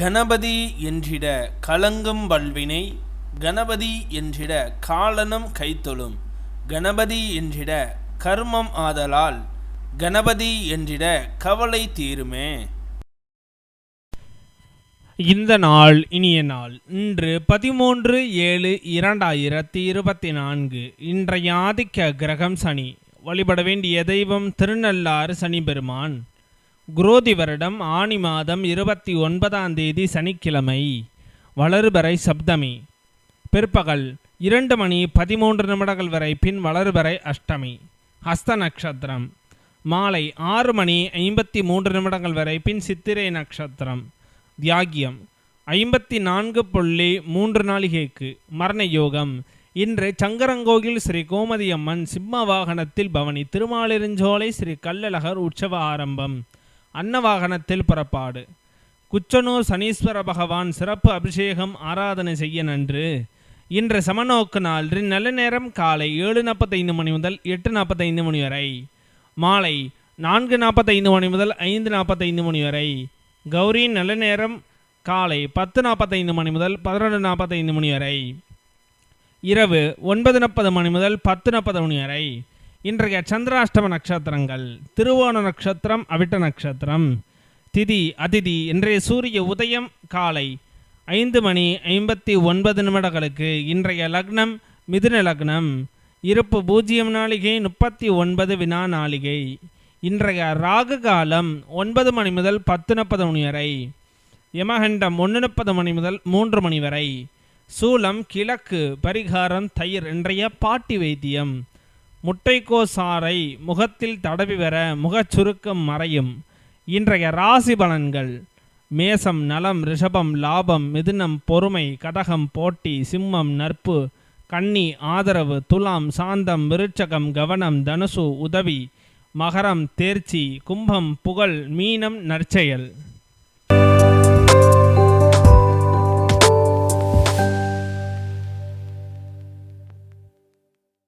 கணபதி என்றிட கலங்கும் வல்வினை கணபதி என்றிட காலனும் கைத்தொழும் கணபதி என்றிட கர்மம் ஆதலால் கணபதி என்றிட கவலை தீருமே. இந்த நாள் இனிய நாள். இன்று பதிமூன்று ஏழு இரண்டாயிரத்தி இருபத்தி நான்கு. இன்றைய ஆதிக்க கிரகம் சனி. வழிபட வேண்டிய தெய்வம் திருநள்ளாறு சனி பெருமான். குரோதி வருடம் ஆனி மாதம் இருபத்தி ஒன்பதாம் தேதி சனிக்கிழமை. வளர்பறை சப்தமி. பிற்பகல் இரண்டு மணி பதிமூன்று நிமிடங்கள் வரை பின் வளர்பறை அஷ்டமி. ஹஸ்த நட்சத்திரம் மாலை ஆறு மணி ஐம்பத்தி மூன்று நிமிடங்கள் வரை பின் சித்திரை நட்சத்திரம் தியாகியம். ஐம்பத்தி நான்கு புள்ளி மூன்று நாளிகைக்கு. மரண யோகம் இன்று சங்கரங்கோயில் ஸ்ரீ கோமதியம்மன் சிம்ம வாகனத்தில் பவனி திருமாலிருஞ்சோலை ஸ்ரீ கள்ளழகர் உற்சவ ஆரம்பம். அன்ன வாகனத்தில் புறப்பாடு. குச்சனூர் சனீஸ்வர பகவான் சிறப்பு அபிஷேகம் ஆராதனை செய்ய நன்று. இன்று சமநோக்கு நாள் நல்ல நேரம் காலை ஏழு நாற்பத்தைந்து மணி முதல் எட்டு நாற்பத்தைந்து மணி வரை. மாலை நான்கு நாற்பத்தைந்து மணி முதல் ஐந்து நாற்பத்தைந்து மணி வரை. கௌரி நல்ல நேரம் காலை பத்து நாற்பத்தைந்து மணி முதல் பதினொன்று நாற்பத்தைந்து மணி வரை. இரவு ஒன்பது நாற்பது மணி முதல் பத்து நாற்பது மணி வரை. இன்றைய சந்திராஷ்டம நட்சத்திரங்கள் திருவோண நட்சத்திரம் அவிட்ட நட்சத்திரம். திதி அதிதி இன்றைய சூரிய உதயம் காலை ஐந்து மணி ஐம்பத்தி ஒன்பது நிமிடங்களுக்கு இன்றைய லக்னம் மிதுன லக்னம். இருப்பு பூஜ்ஜியம் நாளிகை முப்பத்தி ஒன்பது வினா நாளிகை. இன்றைய ராகு காலம் ஒன்பது மணி முதல் பத்து முப்பது மணி வரை. யமகண்டம் ஒன்று முப்பது மணி முதல் மூன்று மணி வரை. சூலம் கிழக்கு பரிகாரம் தயிர் இன்றைய பாட்டி வைத்தியம். முட்டைக்கோசாரை முகத்தில் தடவி வர முகச் சுருக்கம் மறையும். இன்றைய ராசி பலன்கள். மேசம் நலம் ரிஷபம் லாபம் மிதுனம் பொறுமை கடகம் போட்டி சிம்மம் நற்பு கன்னி ஆதரவு துலாம் சாந்தம் விருட்சகம் கவனம் தனுசு உதவி மகரம் தேர்ச்சி கும்பம் புகழ் மீனம் நற்செயல்.